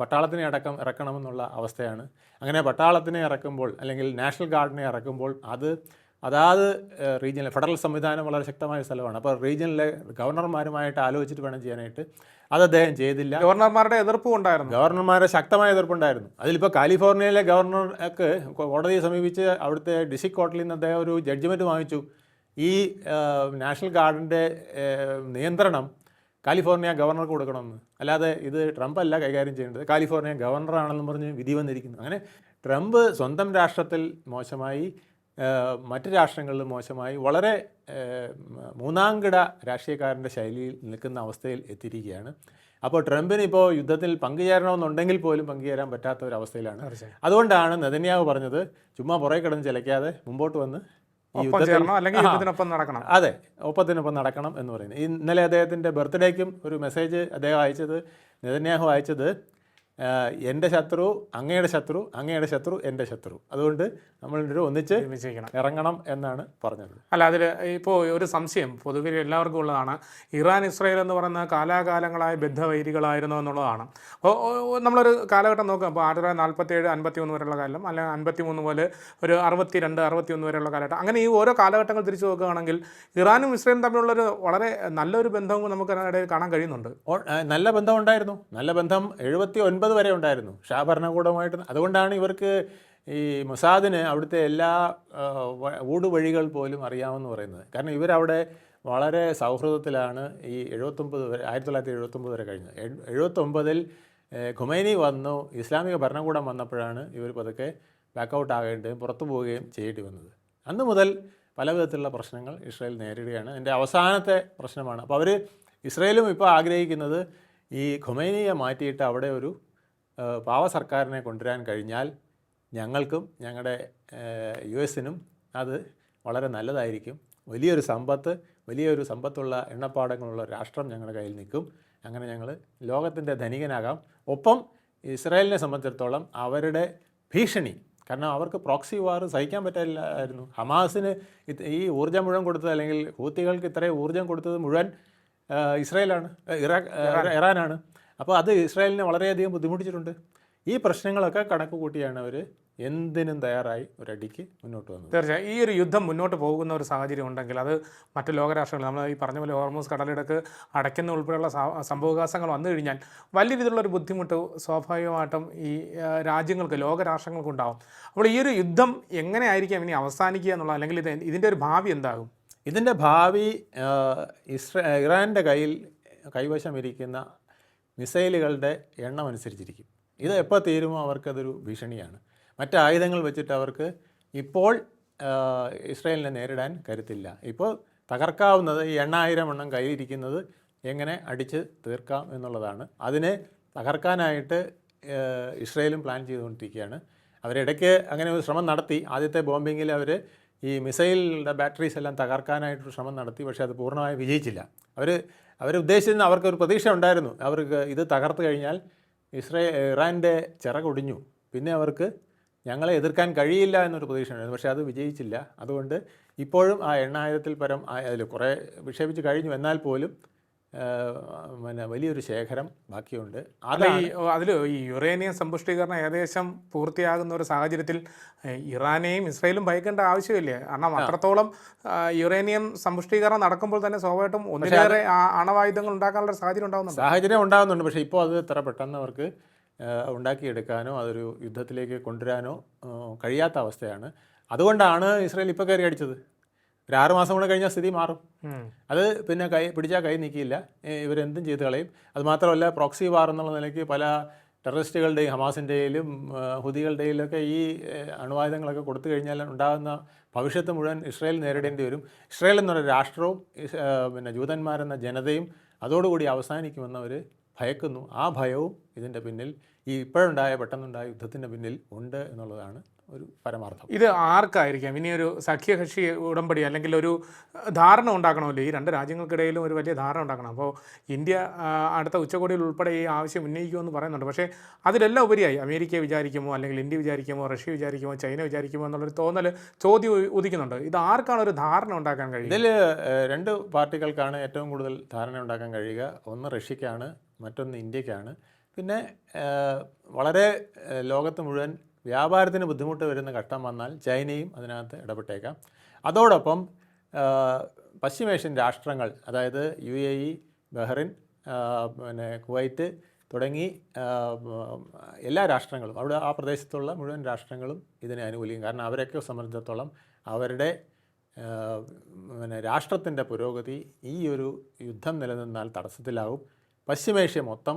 പട്ടാളത്തിനെ അടക്കം ഇറക്കണമെന്നുള്ള അവസ്ഥയാണ്. അങ്ങനെ പട്ടാളത്തിനെ ഇറക്കുമ്പോൾ അല്ലെങ്കിൽ നാഷണൽ ഗാർഡിനെ ഇറക്കുമ്പോൾ അത് അതാത് റീജിയനിലെ ഫെഡറൽ സംവിധാനം വളരെ ശക്തമായ സ്ഥലമാണ്. അപ്പോൾ റീജിയനിലെ ഗവർണർമാരുമായിട്ട് ആലോചിച്ചിട്ട് വേണം ചെയ്യാനായിട്ട്. അത് അദ്ദേഹം ചെയ്തില്ല. ഗവർണർമാരുടെ എതിർപ്പും ഉണ്ടായിരുന്നു. ഗവർണർമാരുടെ ശക്തമായ എതിർപ്പുണ്ടായിരുന്നു അതിലിപ്പോൾ കാലിഫോർണിയയിലെ ഗവർണർക്ക് കോടതിയെ സമീപിച്ച് അവിടുത്തെ ഡിസ്ട്രിക്ട് കോർട്ടിൽ നിന്ന് അദ്ദേഹം ഒരു ജഡ്ജ്മെന്റ് വാങ്ങിച്ചു. ഈ നാഷണൽ ഗാർഡിന്റെ നിയന്ത്രണം കാലിഫോർണിയ ഗവർണർക്ക് കൊടുക്കണമെന്ന്. അല്ലാതെ ഇത് ട്രംപ് അല്ല കൈകാര്യം ചെയ്യേണ്ടത്. കാലിഫോർണിയ ഗവർണറാണെന്ന് പറഞ്ഞ് വിധി വന്നിരിക്കുന്നു. അങ്ങനെ ട്രംപ് സ്വന്തം രാഷ്ട്രത്തിൽ മോശമായി മറ്റ് രാഷ്ട്രങ്ങളിൽ മോശമായി വളരെ മൂന്നാംകിട രാഷ്ട്രീയക്കാരന്റെ ശൈലിയിൽ നിൽക്കുന്ന അവസ്ഥയിൽ എത്തിയിരിക്കുകയാണ്. അപ്പോൾ ട്രംപിന് ഇപ്പോൾ യുദ്ധത്തിൽ പങ്കുചേരണമെന്നുണ്ടെങ്കിൽ പോലും പങ്കുചേരാൻ പറ്റാത്ത ഒരു അവസ്ഥയിലാണ്. അതുകൊണ്ടാണ് നെതന്യാവ് പറഞ്ഞത് ചുമ്മാ പുറകെ കിടന്ന് ചിലയ്ക്കാതെ മുമ്പോട്ട് വന്ന് ഈ യുദ്ധത്തിനൊപ്പം നടക്കണം. അതെ ഒപ്പത്തിനൊപ്പം നടക്കണം എന്ന് പറയുന്നത്. ഇന്നലെ അദ്ദേഹത്തിന്റെ ബർത്ത്ഡേക്കും ഒരു മെസ്സേജ് അദ്ദേഹം അയച്ചത് നെതന്യാഹു അയച്ചത് എന്റെ ശത്രു അങ്ങയുടെ ശത്രു അങ്ങയുടെ ശത്രു എന്റെ ശത്രു. അതുകൊണ്ട് നമ്മൾ ഒരു ഒന്നിച്ച് ഇറങ്ങണം എന്നാണ് പറഞ്ഞത്. അല്ല അതിൽ ഇപ്പോൾ ഒരു സംശയം പൊതുവെ എല്ലാവർക്കും ഉള്ളതാണ്. ഇറാൻ ഇസ്രയേൽ എന്ന് പറയുന്ന കാലാകാലങ്ങളായ ബദ്ധവൈരികളായിരുന്നു എന്നുള്ളതാണ്. അപ്പോൾ നമ്മളൊരു കാലഘട്ടം നോക്കുക. അപ്പോൾ ആയിരത്തി തൊള്ളായിരത്തി നാൽപ്പത്തേഴ് അൻപത്തി ഒന്ന് വരെയുള്ള കാലം അല്ലെങ്കിൽ അൻപത്തി മൂന്ന് പോലെ ഒരു അറുപത്തി രണ്ട് അറുപത്തി ഒന്ന് വരെയുള്ള കാലഘട്ടം. അങ്ങനെ ഈ ഓരോ കാലഘട്ടങ്ങൾ തിരിച്ചു നോക്കുകയാണെങ്കിൽ ഇറാനും ഇസ്രയേലും തമ്മിലുള്ളൊരു വളരെ നല്ലൊരു ബന്ധവും നമുക്ക് ഇടയിൽ കാണാൻ കഴിയുന്നുണ്ട്. നല്ല ബന്ധം ഉണ്ടായിരുന്നു. നല്ല ബന്ധം എഴുപത്തി ഒൻപത് വരെ ഉണ്ടായിരുന്നു. ഷാ ഭരണകൂടമായിട്ട് അതുകൊണ്ടാണ് ഇവർക്ക് ഈ മൊസാദിന് അവിടുത്തെ എല്ലാ ഊടുവഴികൾ പോലും അറിയാമെന്ന് പറയുന്നത്. കാരണം ഇവരവിടെ വളരെ സൗഹൃദത്തിലാണ് ഈ എഴുപത്തൊമ്പത് വരെ ആയിരത്തി തൊള്ളായിരത്തി എഴുപത്തൊമ്പത് വരെ കഴിഞ്ഞത്. എഴു- എഴുപത്തൊമ്പതിൽ ഖുമൈനി വന്നു ഇസ്ലാമിക ഭരണകൂടം വന്നപ്പോഴാണ് ഇവർ പതുക്കെ ബാക്കൗട്ട് ആകേണ്ടതും പുറത്തു പോവുകയും ചെയ്യേണ്ടി വന്നത്. അന്ന് മുതൽ പല വിധത്തിലുള്ള പ്രശ്നങ്ങൾ ഇസ്രായേൽ നേരിടുകയാണ്. എന്റെ അവസാനത്തെ പ്രശ്നമാണ്. അപ്പോൾ അവർ ഇസ്രയേലും ഇപ്പോൾ ആഗ്രഹിക്കുന്നത് ഈ ഖുമൈനിയെ മാറ്റിയിട്ട് അവിടെ ഒരു പാവ സർക്കാരിനെ കൊണ്ടുവരാൻ കഴിഞ്ഞാൽ ഞങ്ങൾക്കും ഞങ്ങളുടെ യു എസിനും അത് വളരെ നല്ലതായിരിക്കും. വലിയൊരു സമ്പത്ത് വലിയൊരു സമ്പത്തുള്ള എണ്ണപ്പാടങ്ങളുള്ള രാഷ്ട്രം ഞങ്ങളുടെ കയ്യിൽ നിൽക്കും. അങ്ങനെ ഞങ്ങൾ ലോകത്തിന്റെ ധനികനാകാം. ഒപ്പം ഇസ്രായേലിനെ സംബന്ധിച്ചിടത്തോളം അവരുടെ ഭീഷണി കാരണം അവർക്ക് പ്രോക്സി വാർ സഹിക്കാൻ പറ്റില്ലായിരുന്നു. ഹമാസിന് ഈ ഊർജം മുഴുവൻ കൊടുത്തത് അല്ലെങ്കിൽ ഹൂത്തികൾക്ക് ഇത്രയും ഊർജം കൊടുത്തത് മുഴുവൻ ഇസ്രായേലാണ് ഇറാഖ് ഇറാനാണ്. അപ്പോൾ അത് ഇസ്രായേലിനെ വളരെയധികം ബുദ്ധിമുട്ടിച്ചിട്ടുണ്ട്. ഈ പ്രശ്നങ്ങളൊക്കെ കണക്ക് കൂട്ടിയാണ് അവർ എന്തിനും തയ്യാറായി ഒരടിക്ക് മുന്നോട്ട് വന്നത്. തീർച്ചയായും ഈ ഒരു യുദ്ധം മുന്നോട്ട് പോകുന്ന ഒരു സാഹചര്യം ഉണ്ടെങ്കിൽ അത് മറ്റ് ലോകരാഷ്ട്രങ്ങൾ നമ്മൾ ഈ പറഞ്ഞ പോലെ ഹോർമോസ് കടലിടക്ക് അടയ്ക്കുന്ന ഉൾപ്പെടെയുള്ള സാ- സംഭവവികാസങ്ങൾ വന്നു കഴിഞ്ഞാൽ വലിയ രീതിയിലുള്ള ഒരു ബുദ്ധിമുട്ട് സ്വാഭാവികമായിട്ടും ഈ രാജ്യങ്ങൾക്ക് ലോകരാഷ്ട്രങ്ങൾക്ക് ഉണ്ടാവും. അപ്പോൾ ഈ ഒരു യുദ്ധം എങ്ങനെയായിരിക്കാം ഇനി അവസാനിക്കുക എന്നുള്ള അല്ലെങ്കിൽ ഇത് ഇതിന്റെ ഒരു ഭാവി എന്താകും? ഇതിന്റെ ഭാവി ഇസ്രാ ഇസ്ര ഇറാന്റെ കയ്യിൽ കൈവശം ഇരിക്കുന്ന മിസൈലുകളുടെ എണ്ണം അനുസരിച്ചിരിക്കും. ഇത് എപ്പോൾ തീരുമോ അവർക്കതൊരു ഭീഷണിയാണ്. മറ്റ് ആയുധങ്ങൾ വെച്ചിട്ട് അവർക്ക് ഇപ്പോൾ ഇസ്രായേലിനെ നേരിടാൻ കരുത്തില്ല. ഇപ്പോൾ തകർക്കാവുന്നത് ഈ എണ്ണായിരം എണ്ണം കയ്യിലിരിക്കുന്നത് എങ്ങനെ അടിച്ച് തീർക്കാം എന്നുള്ളതാണ്. അതിനെ തകർക്കാനായിട്ട് ഇസ്രായേലും പ്ലാൻ ചെയ്തുകൊണ്ടിരിക്കുകയാണ്. അവരിടയ്ക്ക് അങ്ങനെ ഒരു ശ്രമം നടത്തി. ആദ്യത്തെ ബോംബിങ്ങിൽ അവർ ഈ മിസൈലിന്റെ ബാറ്ററീസ് എല്ലാം തകർക്കാനായിട്ടൊരു ശ്രമം നടത്തി പക്ഷേ അത് പൂർണമായി വിജയിച്ചില്ല. അവർ അവരുദ്ദേശിച്ചിരുന്ന അവർക്കൊരു പ്രതീക്ഷ ഉണ്ടായിരുന്നു. അവർക്ക് ഇത് തകർത്ത് കഴിഞ്ഞാൽ ഇസ്രേ ഇറാന്റെ ചിറകൊടിഞ്ഞു പിന്നെ അവർക്ക് ഞങ്ങളെ എതിർക്കാൻ കഴിയില്ല എന്നൊരു പ്രതീക്ഷ ഉണ്ടായിരുന്നു. പക്ഷേ അത് വിജയിച്ചില്ല. അതുകൊണ്ട് ഇപ്പോഴും ആ എണ്ണായിരത്തിൽ പരം അതിൽ കുറേ വിക്ഷേപിച്ച് കഴിഞ്ഞു. എന്നാൽ പോലും പിന്നെ വലിയൊരു ശേഖരം ബാക്കിയുണ്ട്. ഈ അതിൽ ഈ യുറേനിയം സമ്പുഷ്ടീകരണം ഏകദേശം പൂർത്തിയാകുന്ന ഒരു സാഹചര്യത്തിൽ ഇറാനെയും ഇസ്രയേലും ഭയക്കേണ്ട ആവശ്യമില്ല? കാരണം അത്രത്തോളം യുറേനിയം സമ്പുഷ്ടീകരണം നടക്കുമ്പോൾ തന്നെ സ്വാഭാവികമായിട്ടും ഒന്നിലേറെ ആ- അണവായുധങ്ങൾ ഉണ്ടാക്കാനുള്ള ഒരു സാഹചര്യം ഉണ്ടാകുന്നുണ്ട് സാഹചര്യം ഉണ്ടാകുന്നുണ്ട് പക്ഷേ ഇപ്പോൾ അത് ഇത്ര പെട്ടെന്ന് അവർക്ക് ഉണ്ടാക്കിയെടുക്കാനോ അതൊരു യുദ്ധത്തിലേക്ക് കൊണ്ടുവരാനോ കഴിയാത്ത അവസ്ഥയാണ്. അതുകൊണ്ടാണ് ഇസ്രയേൽ ഇപ്പോൾ കയറി അടിച്ചത്? ഒരു ആറ് മാസം കൂടെ കഴിഞ്ഞാൽ സ്ഥിതി മാറും. അത് പിന്നെ കൈ പിടിച്ചാൽ കൈ നീക്കിയില്ല. ഇവരെന്തും ചെയ്ത് കളയും. അതുമാത്രമല്ല പ്രോക്സി വാർ എന്നുള്ള നിലയ്ക്ക് പല ടെററിസ്റ്റുകളുടെയും ഹമാസിന്റെയിലും ഹുദികളുടെയിലും ഒക്കെ ഈ അണുവായുധങ്ങളൊക്കെ കൊടുത്തു കഴിഞ്ഞാൽ ഉണ്ടാകുന്ന ഭവിഷ്യത്ത് മുഴുവൻ ഇസ്രയേൽ നേരിടേണ്ടി വരും. ഇസ്രയേൽ എന്നൊരു രാഷ്ട്രവും പിന്നെ ജൂതന്മാരെന്ന ജനതയും അതോടുകൂടി അവസാനിക്കുമെന്ന് അവർ ഭയക്കുന്നു. ആ ഭയവും ഇതിന്റെ പിന്നിൽ ഈ ഇപ്പോഴുണ്ടായ പെട്ടെന്നുണ്ടായ യുദ്ധത്തിന്റെ പിന്നിൽ ഉണ്ട് എന്നുള്ളതാണ് ഒരു പരമാർത്ഥം. ഇത് ആർക്കായിരിക്കാം? ഇനി ഒരു സഖ്യകക്ഷി ഉടമ്പടി അല്ലെങ്കിൽ ഒരു ധാരണ ഉണ്ടാക്കണമല്ലോ. ഈ രണ്ട് രാജ്യങ്ങൾക്കിടയിലും ഒരു വലിയ ധാരണ ഉണ്ടാക്കണം. അപ്പോൾ ഇന്ത്യ അടുത്ത ഉച്ചകോടിയിൽ ഉൾപ്പെടെ ഈ ആവശ്യം ഉന്നയിക്കുമെന്ന് പറയുന്നുണ്ട്. പക്ഷേ അതിലെല്ലാം ഉപരിയായി. അമേരിക്ക വിചാരിക്കുമോ? അല്ലെങ്കിൽ ഇന്ത്യ വിചാരിക്കുമോ? റഷ്യ വിചാരിക്കുമോ? ചൈന വിചാരിക്കുമോ? എന്നുള്ളൊരു തോന്നൽ ചോദ്യം ഉദിക്കുന്നുണ്ട്. ഇത് ആർക്കാണ് ഒരു ധാരണ ഉണ്ടാക്കാൻ കഴിയുക? ഇതിൽ രണ്ട് പാർട്ടികൾക്കാണ് ഏറ്റവും കൂടുതൽ ധാരണ ഉണ്ടാക്കാൻ കഴിയുക. ഒന്ന് റഷ്യക്കാണ് മറ്റൊന്ന് ഇന്ത്യക്കാണ്. പിന്നെ വളരെ ലോകത്ത് മുഴുവൻ വ്യാപാരത്തിന് ബുദ്ധിമുട്ട് വരുന്ന ഘട്ടം വന്നാൽ ചൈനയും അതിനകത്ത് ഇടപെട്ടേക്കാം. അതോടൊപ്പം പശ്ചിമേഷ്യൻ രാഷ്ട്രങ്ങൾ അതായത് യു എ ഇ ബഹ്റിൻ പിന്നെ കുവൈറ്റ് തുടങ്ങി എല്ലാ രാഷ്ട്രങ്ങളും അവിടെ ആ പ്രദേശത്തുള്ള മുഴുവൻ രാഷ്ട്രങ്ങളും ഇതിനെ അനുകൂലിക്കും കാരണം അവരൊക്കെ സംബന്ധിച്ചിടത്തോളം അവരുടെ പിന്നെ രാഷ്ട്രത്തിന്റെ പുരോഗതി ഈ ഒരു യുദ്ധം നിലനിന്നാൽ തടസ്സത്തിലാവും. പശ്ചിമേഷ്യ മൊത്തം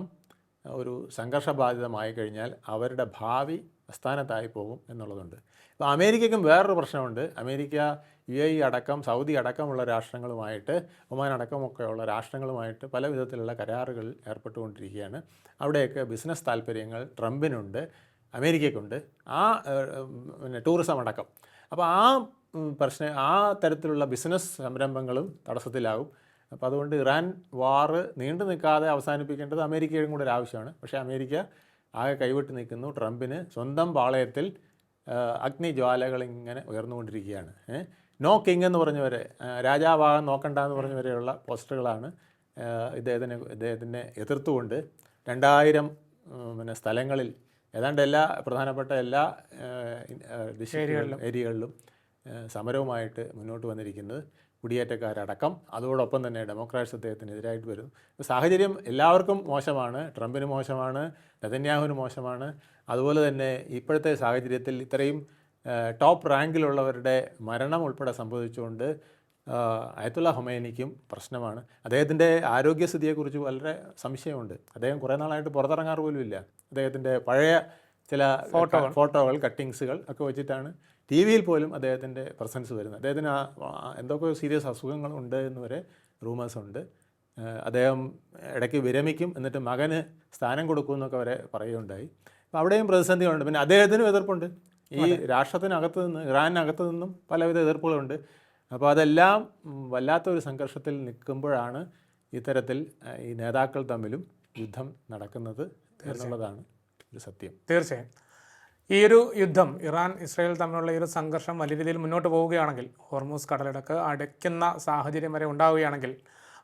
ഒരു സംഘർഷബാധിതമായി കഴിഞ്ഞാൽ അവരുടെ ഭാവി അസ്ഥാനത്തായി പോകും എന്നുള്ളതുണ്ട്. ഇപ്പോൾ അമേരിക്കയ്ക്കും വേറൊരു പ്രശ്നമുണ്ട്. അമേരിക്ക യു എ ഇ അടക്കം സൗദി അടക്കമുള്ള രാഷ്ട്രങ്ങളുമായിട്ട് ഒമാൻ അടക്കമൊക്കെയുള്ള രാഷ്ട്രങ്ങളുമായിട്ട് പല വിധത്തിലുള്ള കരാറുകളിൽ ഏർപ്പെട്ടുകൊണ്ടിരിക്കുകയാണ്. അവിടെയൊക്കെ ബിസിനസ് താല്പര്യങ്ങൾ ട്രംപിനുണ്ട് അമേരിക്കയ്ക്കുണ്ട്. ആ പിന്നെ ടൂറിസം അടക്കം. അപ്പോൾ ആ പ്രശ്നം ആ തരത്തിലുള്ള ബിസിനസ് സംരംഭങ്ങളും തടസ്സത്തിലാകും. അപ്പോൾ അതുകൊണ്ട് ഇറാൻ വാറ് നീണ്ടു നിൽക്കാതെ അവസാനിപ്പിക്കേണ്ടത് അമേരിക്കയുടെ കൂടെ ഒരു ആവശ്യമാണ്. പക്ഷേ അമേരിക്ക ആകെ കൈവിട്ട് നിൽക്കുന്നു ട്രംപിന് സ്വന്തം പാളയത്തിൽ അഗ്നിജ്വാലകൾ ഇങ്ങനെ ഉയർന്നുകൊണ്ടിരിക്കുകയാണ്. നോ കിങ് എന്ന് പറഞ്ഞവരെ രാജാവാകാൻ നോക്കണ്ട എന്ന് പറഞ്ഞവരെയുള്ള പോസ്റ്ററുകളാണ് ഇദ്ദേഹത്തിനെ ഇദ്ദേഹത്തിന് എതിർത്തുകൊണ്ട് രണ്ടായിരം പിന്നെ സ്ഥലങ്ങളിൽ ഏതാണ്ട് എല്ലാ പ്രധാനപ്പെട്ട എല്ലാ ഏരിയകളിലും. സമരവുമായിട്ട് മുന്നോട്ട് വന്നിരിക്കുന്നത്. കുടിയേറ്റക്കാരടക്കം. അതോടൊപ്പം തന്നെ ഡെമോക്രാറ്റ്സ് അദ്ദേഹത്തിനെതിരായിട്ട് വരും. സാഹചര്യം എല്ലാവർക്കും മോശമാണ്. ട്രംപിന് മോശമാണ്. നെതന്യാഹുവിന് മോശമാണ്. അതുപോലെ തന്നെ ഇപ്പോഴത്തെ സാഹചര്യത്തിൽ ഇത്രയും ടോപ്പ് റാങ്കിലുള്ളവരുടെ മരണം ഉൾപ്പെടെ സംഭവിച്ചുകൊണ്ട് അയത്തുള്ള ഹൊമൈനിക്കും പ്രശ്നമാണ്. അദ്ദേഹത്തിന്റെ ആരോഗ്യസ്ഥിതിയെക്കുറിച്ച് വളരെ സംശയമുണ്ട്. അദ്ദേഹം കുറേ നാളായിട്ട് പുറത്തിറങ്ങാറ് പോലും ഇല്ല അദ്ദേഹത്തിന്റെ പഴയ ചില ഫോട്ടോകൾ കട്ടിങ്സുകൾ ഒക്കെ വെച്ചിട്ടാണ് ടി വിയിൽ പോലും അദ്ദേഹത്തിന്റെ പ്രസൻസ് വരുന്നത്. അദ്ദേഹത്തിന് എന്തൊക്കെ സീരിയസ് അസുഖങ്ങൾ ഉണ്ട് എന്ന് വരെ റൂമേഴ്സ് ഉണ്ട്. അദ്ദേഹം ഇടയ്ക്ക് വിരമിക്കും എന്നിട്ട് മകന് സ്ഥാനം കൊടുക്കും എന്നൊക്കെ വരെ പറയുകയുണ്ടായി. അപ്പോൾ അവിടെയും പ്രതിസന്ധികളുണ്ട്. പിന്നെ അദ്ദേഹത്തിനും എതിർപ്പുണ്ട്. ഈ രാഷ്ട്രത്തിനകത്ത് നിന്ന് ഇറാനകത്ത് നിന്നും പലവിധ എതിർപ്പുകളുണ്ട്. അപ്പോൾ അതെല്ലാം വല്ലാത്തൊരു സംഘർഷത്തിൽ നിൽക്കുമ്പോഴാണ് ഇത്തരത്തിൽ ഈ നേതാക്കൾ തമ്മിലും യുദ്ധം നടക്കുന്നത് എന്നുള്ളതാണ് ഒരു സത്യം. തീർച്ചയായും. ഈ ഒരു യുദ്ധം ഇറാൻ ഇസ്രായേൽ തമ്മിലുള്ള ഈ ഒരു സംഘർഷം വലിയ രീതിയിൽ മുന്നോട്ട് പോവുകയാണെങ്കിൽ ഹോർമൂസ് കടലിടക്ക് അടയ്ക്കുന്ന സാഹചര്യം വരെ ഉണ്ടാവുകയാണെങ്കിൽ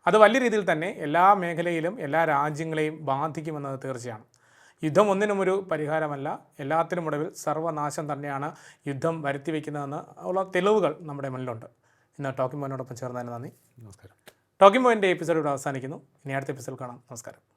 അത് വലിയ രീതിയിൽ തന്നെ എല്ലാ മേഖലയിലും എല്ലാ രാജ്യങ്ങളെയും ബാധിക്കുമെന്നത് തീർച്ചയാണ്. യുദ്ധം ഒന്നിനും ഒരു പരിഹാരമല്ല. എല്ലാത്തിനും ഒടുവിൽ സർവനാശം തന്നെയാണ് യുദ്ധം വരുത്തി വയ്ക്കുന്നതെന്ന് ഉള്ള തെളിവുകൾ നമ്മുടെ മുന്നിലുണ്ട്. ഇന്ന് ടോക്കിംഗ് പോയിനോടൊപ്പം ചേർന്നതിന് നന്ദി. നമസ്കാരം. ടോക്കിംഗ് പോയിന്റെ എപ്പിസോഡ് ഇവിടെ അവസാനിക്കുന്നു. ഇനി അടുത്ത എപ്പിസോഡ് കാണാം. നമസ്കാരം.